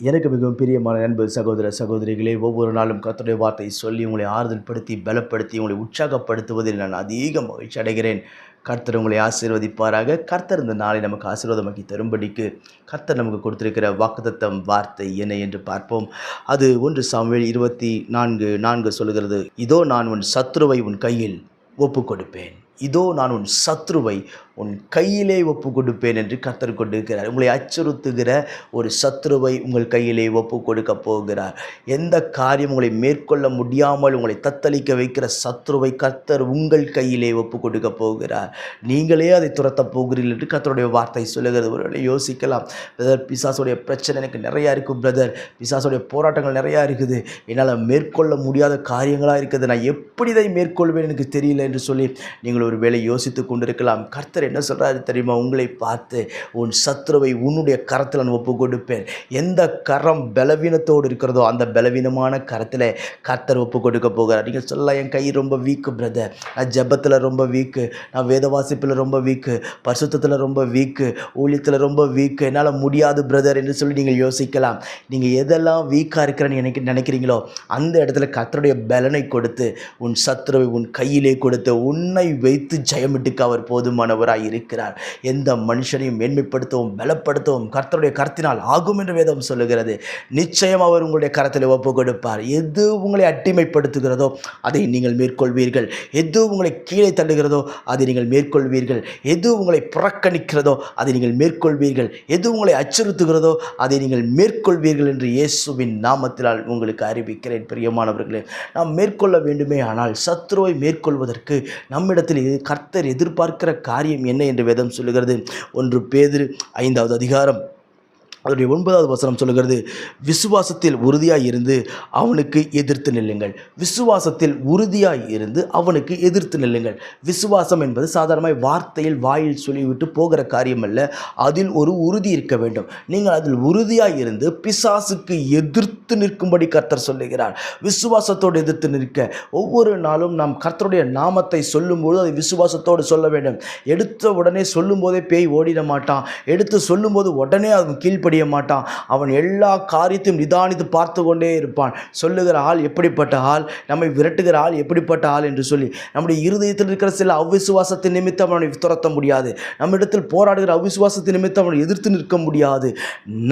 எனக்கு மிகவும் பிரியமான நண்பர் சகோதர சகோதரிகளே ஒவ்வொரு நாளும் கத்துடைய வார்த்தை சொல்லி உங்களை ஆறுதல் படுத்தி பலப்படுத்தி உங்களை உற்சாகப்படுத்துவதில் நான் அதிக மகிழ்ச்சி அடைகிறேன். கர்த்தர் உங்களை ஆசீர்வதிப்பாராக. கர்த்தர் இந்த நாளை நமக்கு ஆசீர்வாதமாக்கி தரும்படிக்கு கர்த்தர் நமக்கு கொடுத்திருக்கிற வாக்குதத்தம் வார்த்தை என்ன என்று பார்ப்போம். அது ஒன்று சாமுவேல் இருபத்தி நான்கு நான்கு சொல்லுகிறது இதோ நான் உன் சத்ருவை உன் கையில் ஒப்பு கொடுப்பேன் இதோ நான் உன் சத்ருவை உன் கையிலே ஒப்பு கொடுப்பேன் என்று கர்த்தர் கொண்டிருக்கிறார் உங்களை அச்சுறுத்துகிற ஒரு சத்ருவை உங்கள் கையிலே ஒப்பு கொடுக்க போகிறார். எந்த காரியம் உங்களை மேற்கொள்ள முடியாமல் உங்களை தத்தளிக்க வைக்கிற சத்ருவை கர்த்தர் உங்கள் கையிலே ஒப்பு கொடுக்க போகிறார். நீங்களே அதை துரத்த போகிறீர்கள் என்று கர்த்தருடைய வார்த்தை சொல்லுகிறது. ஒருவேளை யோசிக்கலாம். பிரதர் பிசாசுடைய பிரச்சனை எனக்கு நிறையா இருக்குது பிரதர் பிசாசுடைய போராட்டங்கள் நிறையா இருக்குது. என்னால் மேற்கொள்ள முடியாத காரியங்களாக இருக்குது. நான் எப்படி இதை மேற்கொள்வேன் எனக்கு தெரியல என்று சொல்லி நீங்கள் ஒரு வேளை யோசித்து கொண்டிருக்கலாம். கர்த்தர் என்ன சொல்கிறாரு தெரியுமா? உங்களை பார்த்து உன் சத்ருவை உன்னுடைய கரத்தில் நான் ஒப்பு கொடுப்பேன் எந்த கரம் பலவீனத்தோடு இருக்கிறதோ அந்த பலவீனமான கரத்தில் கர்த்தர் ஒப்பு கொடுக்க போகிறார். நீங்கள் சொல்லலாம் என் கை ரொம்ப வீக்கு பிரதர் நான் ஜெபத்தில் ரொம்ப வீக்கு நான் வேத வாசிப்பில் ரொம்ப வீக்கு பரிசுத்தத்தில் ரொம்ப வீக்கு ஊழியத்தில் ரொம்ப வீக்கு என்னால் முடியாது பிரதர் என்று சொல்லி நீங்கள் யோசிக்கலாம். நீங்கள் எதெல்லாம் வீக்காக இருக்கிறேன்னு நினைக்க நினைக்கிறீங்களோ அந்த இடத்துல கர்த்தருடைய பலனை கொடுத்து உன் சத்ருவை உன் கையிலே கொடுத்து உன்னை வைத்து ஜெயமிட்டுக்கு அவர் போதுமானவராய் இருக்கிறார். எந்த மனுஷனையும் மேன்மைப்படுத்தவும் பலப்படுத்தவும் கர்த்தருடைய கருத்தினால் ஆகும் என்று வேதம் சொல்லுகிறது. நிச்சயம் அவர் உங்களுடைய கரத்தில் ஒப்பு கொடுப்பார். எது உங்களை அட்டிமைப்படுத்துகிறதோ அதை நீங்கள் மேற்கொள்வீர்கள். எது உங்களை கீழே தள்ளுகிறதோ அதை நீங்கள் மேற்கொள்வீர்கள். எது உங்களை புறக்கணிக்கிறதோ அதை நீங்கள் மேற்கொள்வீர்கள். எது உங்களை அச்சுறுத்துகிறதோ அதை நீங்கள் மேற்கொள்வீர்கள் என்று இயேசுவின் நாமத்தினால் உங்களுக்கு அறிவிக்கிறேன் பிரியமானவர்களே. நாம் மேற்கொள்ள வேண்டுமே ஆனால் சத்ருவை மேற்கொள்வதற்கு நம்மிடத்தில் கர்த்தர் எதிர்பார்க்கிற காரியம் என்ன என்று வேதம் சொல்லுகிறது? ஒன்று பேதிரு ஐந்தாவது அதிகாரம். அதனுடைய ஒன்பதாவது வசனம் சொல்லுகிறது விசுவாசத்தில் உறுதியாக இருந்து அவனுக்கு எதிர்த்து நில்லுங்கள். விசுவாசத்தில் உறுதியாக இருந்து அவனுக்கு எதிர்த்து நில்லுங்கள். விசுவாசம் என்பது சாதாரணமாக வார்த்தையில் வாயில் சொல்லிவிட்டு போகிற காரியம் அல்ல அதில் ஒரு உறுதி இருக்க வேண்டும். நீங்கள் அதில் உறுதியாக இருந்து பிசாசுக்கு எதிர்த்து நிற்கும்படி கர்த்தர் சொல்லுகிறார். விசுவாசத்தோடு எதிர்த்து நிற்க. ஒவ்வொரு நாளும் நாம் கர்த்தருடைய நாமத்தை சொல்லும்போது அதை விசுவாசத்தோடு சொல்ல வேண்டும். எடுத்த உடனே சொல்லும்போதே பேய் ஓடிட மாட்டான். எடுத்து சொல்லும்போது உடனே அவன் கீழ்ப்படிய மாட்டான். அவன் எல்லா காரியத்தையும் நிதானித்து பார்த்து கொண்டே இருப்பான். சொல்லுகிற ஆள் எப்படிப்பட்ட ஆள்? நம்மை விரட்டுகிற ஆள் எப்படிப்பட்ட ஆள் என்று சொல்லி. நம்முடைய இருதயத்தில் இருக்கிற சில அவிசுவாசத்தின் நிமித்தம் அவனை துரத்த முடியாது. நம்மிடத்தில் போராடுகிற அவிசுவாசத்தின் நிமித்தம் அவனை எதிர்த்து நிற்க முடியாது.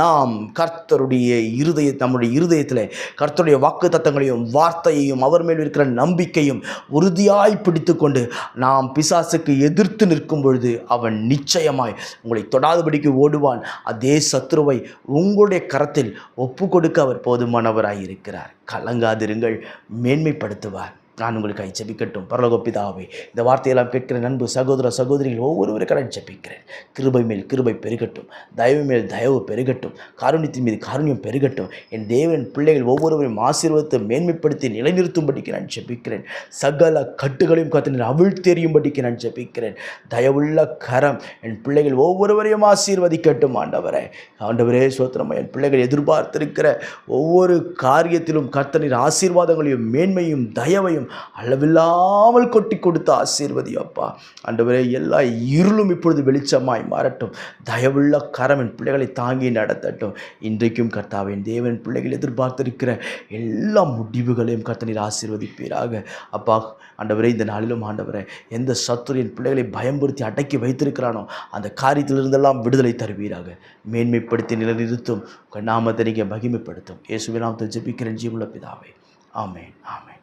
நாம் கர்த்தருடைய இருதய நம்முடைய இருதயத்தில் கர்த்தருடைய வாக்கு தத்தங்களையும் வார்த்தையையும் அவர் மேல் இருக்கிற நம்பிக்கையும் உறுதியாய் பிடித்து கொண்டு நாம் பிசாசுக்கு எதிர்த்து நிற்கும் பொழுது அவன் நிச்சயமாய் உங்களை தொடாதபடிக்கு ஓடுவான். அதே சத்ரு கிறிஸ்துவை உங்களுடைய கரத்தில் ஒப்பு கொடுக்க அவர் போதுமானவராய் இருக்கிறார் கலங்காதிருங்கள் மேன்மைப்படுத்துவார். நான் உங்களுக்காக ஜபிக்கட்டும் பரலகோப்பிதாவே இந்த வார்த்தையெல்லாம் கேட்கிற நண்பு சகோதர சகோதரிகள் ஒவ்வொருவருக்காக ஜபிக்கிறேன் கிருபை மேல் கிருபை பெருகட்டும். தயவு மேல் தயவு பெருகட்டும். காருண்யத்தின் மீது காருண்யம் பெருகட்டும். என் தேவன் பிள்ளைகள் ஒவ்வொருவரையும் ஆசீர்வத்தை மேன்மைப்படுத்தி நிலைநிறுத்தும்படிக்கு நான் ஜபிக்கிறேன் சகல கட்டுகளையும் காத்து அவிழ்த்தெறியும்படிக்கு நான் ஜபிக்கிறேன் தயவுள்ள கரம் என் பிள்ளைகள் ஒவ்வொருவரையும் ஆசீர்வதிக்கட்டும் ஆண்டவரே. ஆண்டவரே சோத்திரம் என் பிள்ளைகள் எதிர்பார்த்திருக்கிற ஒவ்வொரு காரியத்திலும் கர்த்தனின் ஆசீர்வாதங்களையும் மேன்மையும் தயவையும் அளவில்லாமல் கொட்டி கொடுத்த ஆசீர்வதி அப்பா. ஆண்டவரே எல்லா இருளும் இப்பொழுது வெளிச்சமாய் மாறட்டும். தயவுள்ள கரவின் பிள்ளைகளை தாங்கி நடத்தட்டும். இன்றைக்கும் கர்த்தாவின் தேவன் பிள்ளைகள் எதிர்பார்த்திருக்கிற எல்லா முடிவுகளையும் கர்த்தனீர் ஆசீர்வதிப்பீராக. அப்பா ஆண்டவரே இந்த நாளிலும் ஆண்டவரே எந்த சத்துரின் பிள்ளைகளை பயம்படுத்தி அடக்கி வைத்திருக்கிறானோ அந்த காரியத்திலிருந்தெல்லாம் விடுதலை தருவீராக. மேன்மைப்படுத்தி நிலைநிறுத்தும் உங்கள் நாமத்தை நீங்கள் மகிமைப்படுத்தும். இயேசுவின் நாமத்தை ஜெபிக்கிறேன் ஜீவுள்ள பிதாவே. ஆமேன் ஆமேன்.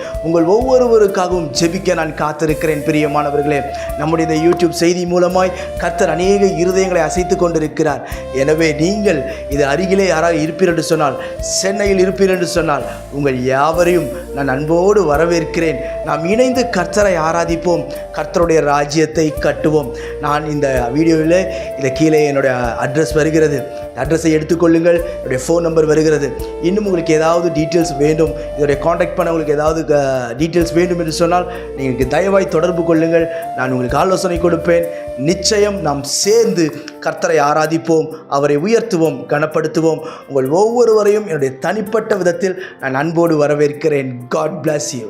உங்கள் ஒவ்வொருவருக்காகவும் ஜெபிக்க நான் காத்திருக்கிறேன் பிரியமானவர்களே. நம்முடைய இந்த யூடியூப் செய்தி மூலமாய் கர்த்தர் அநேக இருதயங்களை அசைத்து கொண்டிருக்கிறார். எனவே நீங்கள் இது அருகிலே யாராவது இருப்பீர் என்று சொன்னால் சென்னையில் இருப்பீர் என்று சொன்னால் உங்கள் யாவரையும் நான் அன்போடு வரவேற்கிறேன். நாம் இணைந்து கர்த்தரை ஆராதிப்போம். கர்த்தருடைய ராஜ்யத்தை கட்டுவோம். நான் இந்த வீடியோவில் இதை கீழே என்னுடைய அட்ரஸ் வருகிறது. அட்ரஸை எடுத்துக்கொள்ளுங்கள். என்னுடைய ஃபோன் நம்பர் வருகிறது. இன்னும் உங்களுக்கு ஏதாவது டீட்டெயில்ஸ் வேண்டும். இதோடைய காண்டாக்ட் பண்ண உங்களுக்கு ஏதாவது டீட்டெயில்ஸ் வேண்டும் என்று சொன்னால் நீங்கள் தயவாய் தொடர்பு கொள்ளுங்கள். நான் உங்களுக்கு ஆலோசனை கொடுப்பேன். நிச்சயம் நாம் சேர்ந்து கர்த்தரை ஆராதிப்போம் அவரை உயர்த்துவோம் கனப்படுத்துவோம். உங்கள் ஒவ்வொருவரையும் என்னுடைய தனிப்பட்ட விதத்தில் நான் அன்போடு வரவேற்கிறேன். God plus you